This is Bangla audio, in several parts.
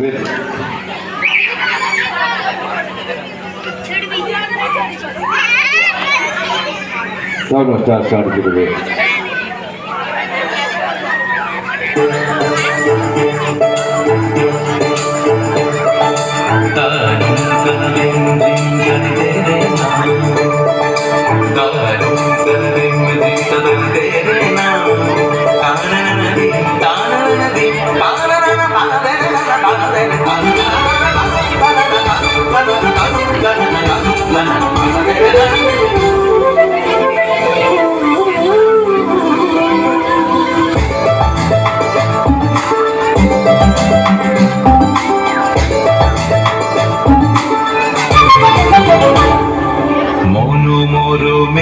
Start it, start, start it, get.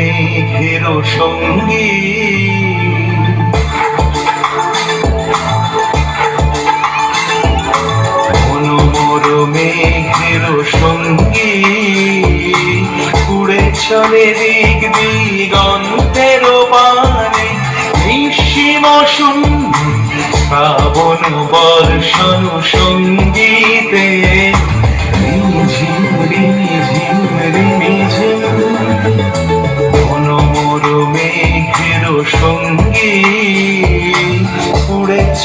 মনোমর মেঘের সঙ্গী। মনোমর মেঘের সঙ্গী। উড়ে চলে দিক দিগন্তের পানে নিঃসীম শূন্য শ্রাবণ বর্ষণ সঙ্গীতে।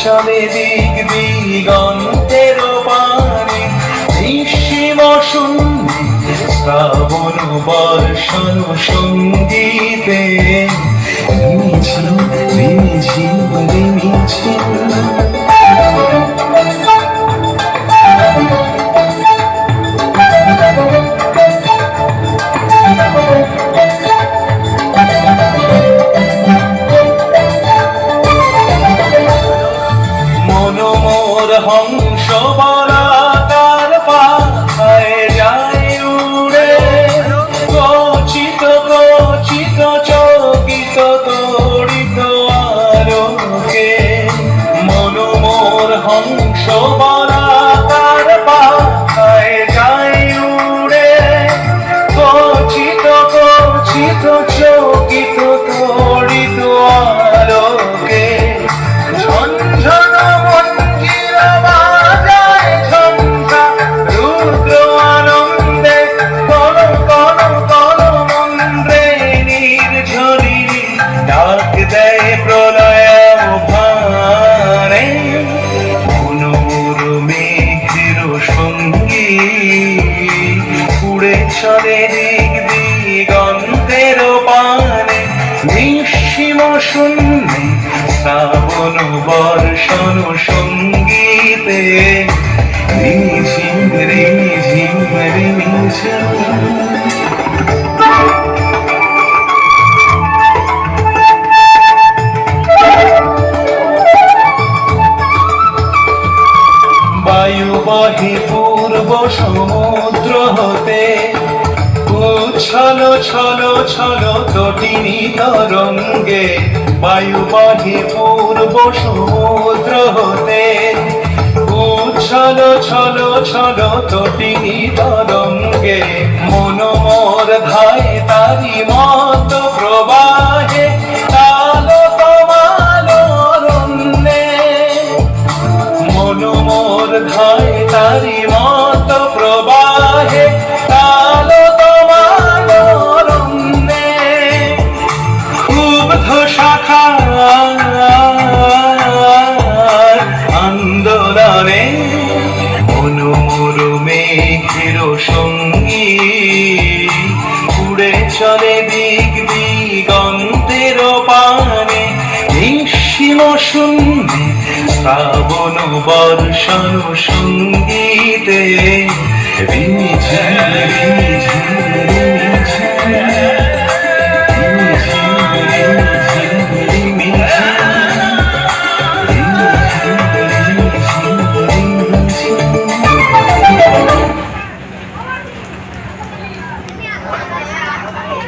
চলে দিক দিগন্তের পানে নিঃসীম শূন্য শ্রাবণ বর্ষণ সঙ্গীতে। মিছিল মিছিল রিঝিম দিক দিগন্তের পানে নিঃসীম শূন্যে শ্রাবণ বর্ষণ সঙ্গীতে রিঝিম রিঝিম রিঝিম উচ্ছল ছল ছল তটিনী তরঙ্গে, বায়ু বহে পূর্ব সমুদ্র হতে। উচ্ছল, ছল ছল তটিনী তরঙ্গে মনোমর ধায় তারি মত প্রবাহে কালো কমালো রণ্যে মনোমর ধায় তারি মত প্রবাহে শাখা আন্দোলনে মনোমর মেঘের সঙ্গী। উড়ে চলে দিক দিগন্তের পানে নিঃসীম শূন্যে শ্রাবণ বর্ষণ সঙ্গীতে। রিঝিম রিঝিম